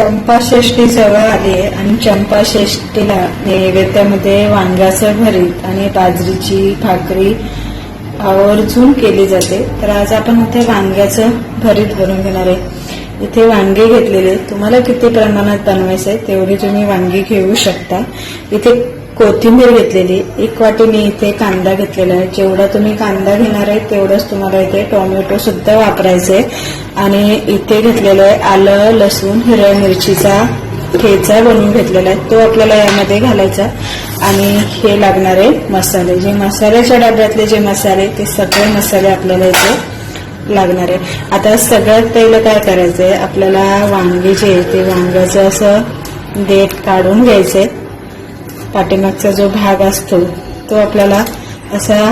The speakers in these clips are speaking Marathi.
चंपाषष्ठी जवळ आली आहे आणि चंपाषष्ठीला नैवेद्यामध्ये वांग्याचं भरीत आणि बाजरीची भाकरी आवर्जून केली जाते. तर आज आपण इथे वांग्याचं भरीत बनवून घेणार आहे. इथे वांगे घेतलेले. तुम्हाला किती प्रमाणात बनवायचं आहे तेवढी तुम्ही वांगी घेऊ शकता. इथे कोथिंबीर घेतलेली. एक वाटी मी इथे कांदा घेतलेला आहे. जेवढा तुम्ही कांदा घेणार आहे तेवढंच तुम्हाला इथे टोमॅटो सुद्धा वापरायचे आणि इथे घेतलेलं आहे आलं लसूण हिरव्या मिरचीचा ठेचा बनवून घेतलेला आहे. तो आपल्याला यामध्ये घालायचा आणि हे लागणारे मसाले. जे मसाल्याच्या डब्यातले जे मसाले ते सगळे मसाले आपल्याला इथे लागणार आहे. आता सगळ्यात पहिलं काय करायचंय? आपल्याला वांगे जे आहे ते वांग्याचं असं देठ काढून घ्यायचंय. पाठीमागचा जो भाग असतो तो आपल्याला असा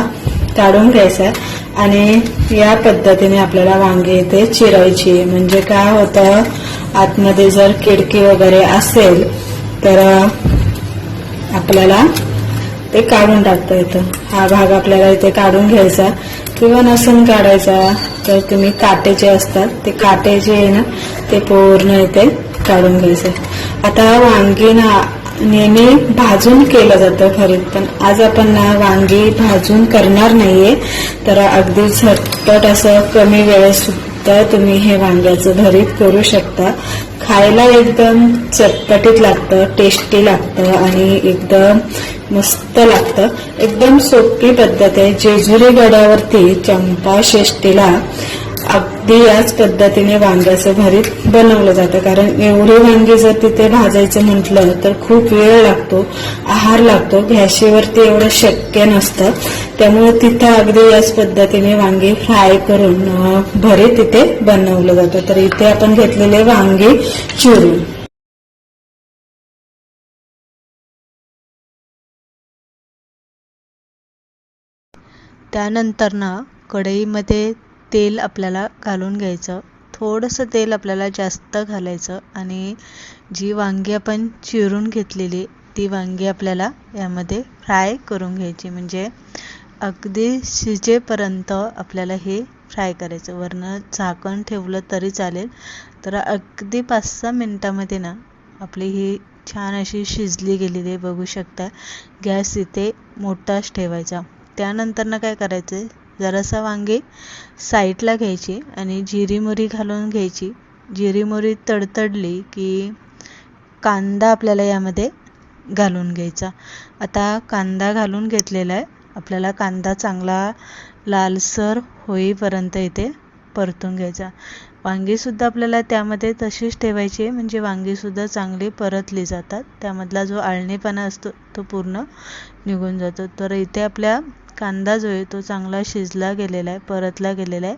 काढून घ्यायचा आहे. आणि या पद्धतीने आपल्याला वांगे इथे चिरायची आहे. म्हणजे काय होतं आतमध्ये जर किडकी वगैरे असेल तर आपल्याला ते काढून टाकता येतं. हा भाग आपल्याला इथे काढून घ्यायचा. किंवा नसून काढायचा तर तुम्ही काटे जे असतात ते काटे जे आहे ना ते पूर्ण इथे काढून घ्यायचे. आता वांगी ना नेहमी भाजून केलं जातं खरं पण आज आपण ना वांगी भाजून करणार नाहीये. तर अगदी झटपट असं कमी वेळेतसुद्धा तुम्ही हे वांग्याचं भरीत करू शकता. खायला एकदम चटपटीत लागतं टेस्टी लागतं आणि एकदम मस्त लागतं. एकदम सोपी पद्धत आहे. जेजुरी गडावरती चंपा शेष्टीला अगदी याच पद्धतीने वांग्याचं भरीत बनवलं जातं. कारण एवढी वांगी जर तिथे भाजायचं म्हटलं तर खूप वेळ लागतो आहार लागतो. गॅशीवरती एवढं शक्य नसतं. त्यामुळे तिथं अगदी याच पद्धतीने वांगी फ्राय करून भरीत तिथे बनवलं जातं. तर इथे आपण घेतलेले वांगी चिरून. त्यानंतर ना कढईमध्ये तेल आपल्याला घालून घ्यायचं. थोडंसं तेल आपल्याला जास्त घालायचं आणि जी वांगी आपण चिरून घेतलेली ती वांगी आपल्याला यामध्ये फ्राय करून घ्यायची. म्हणजे अगदी शिजेपर्यंत आपल्याला हे फ्राय करायचं. वरनं झाकण ठेवलं तरी चालेल. तर अगदी पाच सहा मिनटामध्ये ना आपली ही छान अशी शिजली गेलेली आहे बघू शकता. गॅस इथे मोठाच ठेवायचा. त्यानंतर ना काय करायचं आहे जरासा वांगी साईडला घ्यायची आणि जिरी मोरी घालून घ्यायची. जिरी मोरी तडतडली की कांदा आपल्याला यामध्ये घालून घ्यायचा. आता कांदा घालून घेतलेला आहे. आपल्याला कांदा चांगला लालसर होईपर्यंत इथे परतून घ्यायचा. वांगीसुद्धा आपल्याला त्यामध्ये तशीच ठेवायची आहे म्हणजे वांगीसुद्धा चांगली परतली जातात. त्यामधला जो आळणीपणा असतो तो पूर्ण निघून जातो. तर इथे आपल्या कांदा जो आहे तो चांगला शिजला गेलेला आहे परतला गेलेला आहे.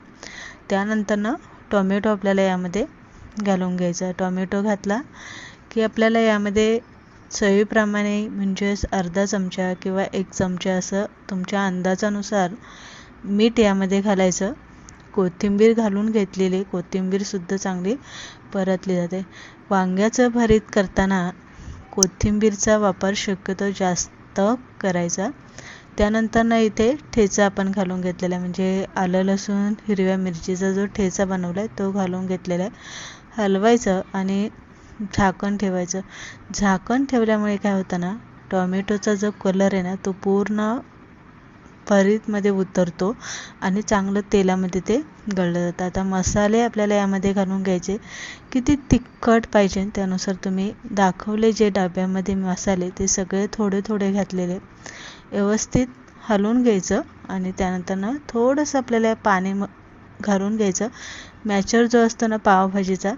त्यानंतरनं टोमॅटो आपल्याला यामध्ये घालून घ्यायचा टोमॅटो घातला की आपल्याला यामध्ये चवीप्रमाणे म्हणजेच अर्धा चमचा किंवा एक चमचा असं तुमच्या अंदाजानुसार मीठ यामध्ये घालायचं. कोथिंबीर घालून घेतलेली कोथिंबीरसुद्धा चांगली परतली जाते. वांग्याचं भरीत करताना कोथिंबीरचा वापर शक्यतो जास्त करायचा. त्यानंतर ना इथे ठेचा आपण घालून घेतलेला आहे. म्हणजे आलं लसूण हिरव्या मिरचीचा जो ठेचा बनवला आहे तो घालून घेतलेला आहे. हलवायचं आणि झाकण ठेवायचं. झाकण ठेवल्यामुळे काय होतं ना टॉमॅटोचा जो कलर आहे ना तो पूर्ण भरीतमध्ये उतरतो आणि चांगलं तेलामध्ये ते गळलं जातं. आता मसाले आपल्याला यामध्ये घालून घ्यायचे. किती तिखट पाहिजे त्यानुसार तुम्ही दाखवले जे डब्यामध्ये मसाले ते सगळे थोडे थोडे घातलेले. व्यवस्थित हलवून घ्यायचं आणि त्यानंतर ना थोडंसं आपल्याला पाणी म घालून घ्यायचं. मॅचर जो असतो ना पावभाजीचा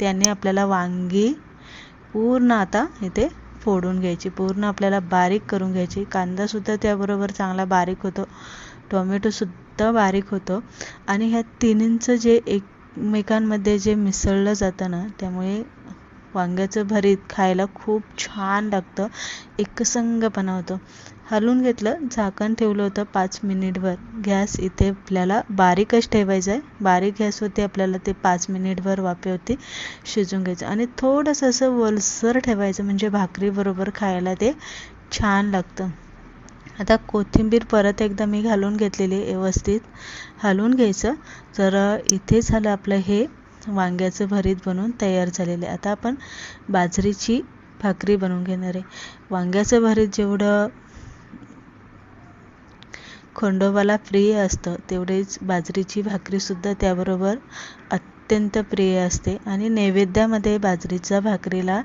त्याने आपल्याला वांगी पूर्ण आता इथे फोडून घ्यायची. पूर्ण आपल्याला बारीक करून घ्यायची. कांदासुद्धा त्याबरोबर चांगला बारीक होतो. टोमॅटोसुद्धा बारीक होतो. आणि ह्या तिन्हींचं जे एकमेकांमध्ये जे मिसळलं जातं ना त्यामुळे वांग्याचं भरीत खायला खूप छान लागतं. एकसंगपणा होतो. हलवून घेतलं झाकण ठेवलं होतं पाच मिनिटभर. गॅस इथे आपल्याला बारीकच ठेवायचं आहे. बारीक गॅसवरती आपल्याला ते पाच मिनिटभर वाफेवरती शिजून घ्यायचं. आणि थोडंसं असं वलसर ठेवायचं म्हणजे भाकरीबरोबर खायला ते छान लागतं. आता कोथिंबीर परत एकदा मी घालून घेतलेली व्यवस्थित. हलवून घ्यायचं. तर इथे झालं आपलं हे. वांग्याचं भरीत बनवून तयार झालेलं. आहे आता आपण बाजरीची भाकरी बनवून घेणार आहे. वांग्याचं भरीत जेवढं खंडोबाला प्रिय असतं तेवढेच बाजरीची भाकरीसुद्धा त्याबरोबर अत्यंत प्रिय असते. आणि नैवेद्यामध्ये बाजरीच्या भाकरीला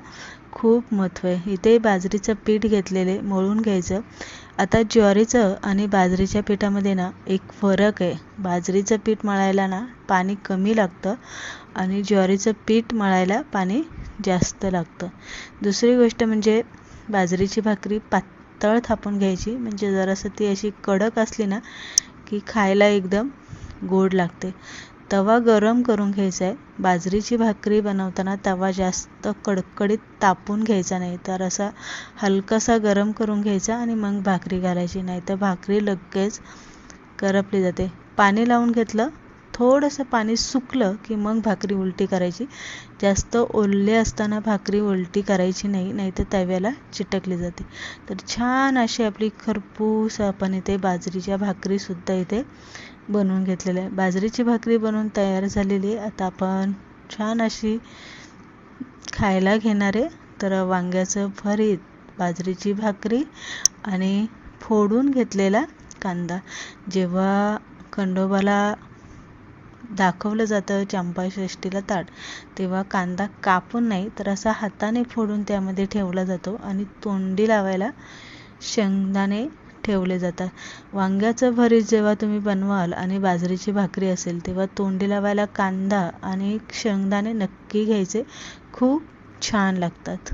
खूप महत्त्व आहे. इथे बाजरीचं पीठ घेतलेले मळून घ्यायचं. आता ज्वारीचं आणि बाजरीच्या पिठामध्ये ना एक फरक आहे. बाजरीचं पीठ मळायला ना पाणी कमी लागतं. आणि ज्वारीचं पीठ मळायला पाणी जास्त लागतं. दुसरी गोष्ट म्हणजे बाजरीची भाकरी पातळ थापून घ्यायची. म्हणजे जरासं ती अशी कडक असली ना की खायला एकदम गोड लागते. तवा गरम करून घ्यायचा आहे. बाजरीची भाकरी बनवताना तवा जास्त कडकडीत तापून घ्यायचा नाही तर असा हलकासा गरम करून घ्यायचा आणि मग भाकरी घालायची. नाही तर भाकरी लगेच करपली जाते. पाणी लावून घेतलं थोडंसं पाणी सुकलं की मग भाकरी उलटी करायची. जास्त ओलले असताना भाकरी उलटी करायची नाही नाही तर तव्याला चिटकली जाते. तर छान अशी आपली खरपूस आपण इथे बाजरीच्या भाकरीसुद्धा इथे बनवून घेतलेलं आहे बाजरीची भाकरी बनवून तयार झालेली आहे. आता आपण छान अशी खायला घेणार आहे. तर वांग्याचं भरीत बाजरीची भाकरी आणि फोडून घेतलेला कांदा. जेव्हा खंडोबाला दाखवलं जातं चंपाषष्टीला ताट. तेव्हा कांदा कापून नाही तर असा हाताने फोडून त्यामध्ये ठेवला जातो आणि तोंडी लावायला शेंगदाणे ठेवले जातात. वांग्याचं भरीत जेव्हा तुम्ही बनवाल आणि बाजरीची भाकरी असेल तेव्हा तोंडी लावायला कांदा आणि शेंगदाणे नक्की घ्यायचे. खूप छान लागतात.